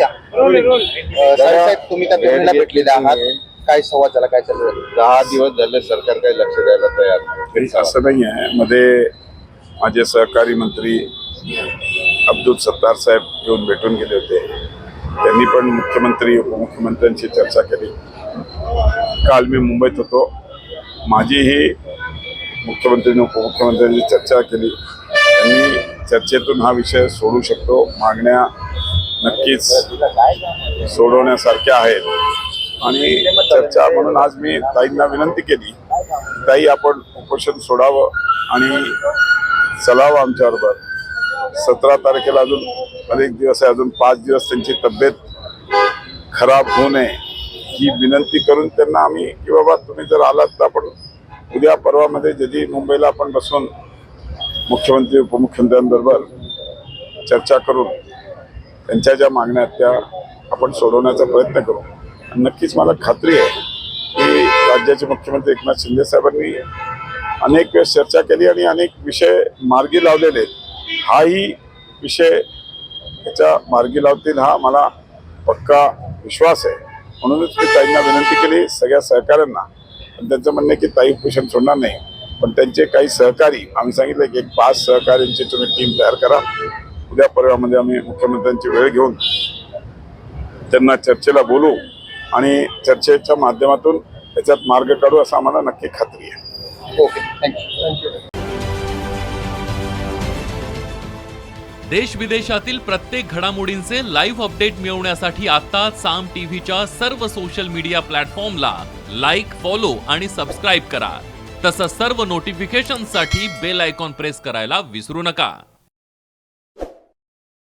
अ, साहेब तुम्ही त्या तरुणीला भेटलेले आहात. काय संवाद झाला? काय चालू आहे? दहा दिवस झाले सरकार काही लक्ष द्यायला तयार नाही. असं नाही आहे. मध्ये माझे सहकारी मंत्री अब्दुल सत्तार साहेब येऊन भेटून गेले होते. त्यांनी पण मुख्यमंत्री उपमुख्यमंत्र्यांशी चर्चा केली. काल मी मुंबईत होतो. माझीही मुख्यमंत्री आणि उपमुख्यमंत्र्यांची चर्चा केली. त्यांनी चर्चेतून हा विषय सोडू शकतो. मागण्या नक्कीच सोडवण्यासारख्या आहेत. आणि चर्चा म्हणून आज मी ताईंना विनंती केली ताई आपण उपोषण सोडावं आणि चलावं आमच्याबरोबर. सतरा तारखेला अजून अनेक दिवस आहे अजून पाच दिवस त्यांची तब्येत खराब होऊ नये ही विनंती करून त्यांना आम्ही की बाबा तुम्ही जर आलात तर आपण उद्या परवामध्ये जदी मुंबईला आपण बसून मुख्यमंत्री उपमुख्यमंत्र्यांबरोबर चर्चा करून त्यांच्या ज्या मागण्या आहेत त्या आपण सोडवण्याचा प्रयत्न करू. आणि नक्कीच मला खात्री आहे की राज्याचे मुख्यमंत्री एकनाथ शिंदे साहेबांनी अनेक वेळेस चर्चा केली आणि अनेक विषय मार्गी लावलेले आहेत. हाही विषय याच्या मार्गी लावतील हा मला पक्का विश्वास आहे. म्हणूनच मी ताईंना विनंती केली सगळ्या सहकाऱ्यांना. पण त्यांचं म्हणणं आहे की ताई उपोषण सोडणार नाही. पण त्यांचे काही सहकारी आम्ही सांगितलं की एक पाच सहकाऱ्यांची तुम्ही टीम तयार करा. उद्या परवामध्ये आम्ही मुख्यमंत्र्यांची वेळ घेऊन त्यांना चर्चेला बोलू आणि चर्चेच्या माध्यमातून याच्यात मार्ग काढू असं आम्हाला नक्की खात्री आहे. ओके थँक्यू देश विदेशातील प्रत्येक घडामोडींचे लाईव्ह अपडेट मिळवण्यासाठी आता साम टीव्हीच्या सर्व सोशल मीडिया प्लॅटफॉर्मला लाईक फॉलो आणि सबस्क्राईब करा. तसंच सर्व नोटिफिकेशनसाठी बेल आयकॉन प्रेस करायला विसरू नका.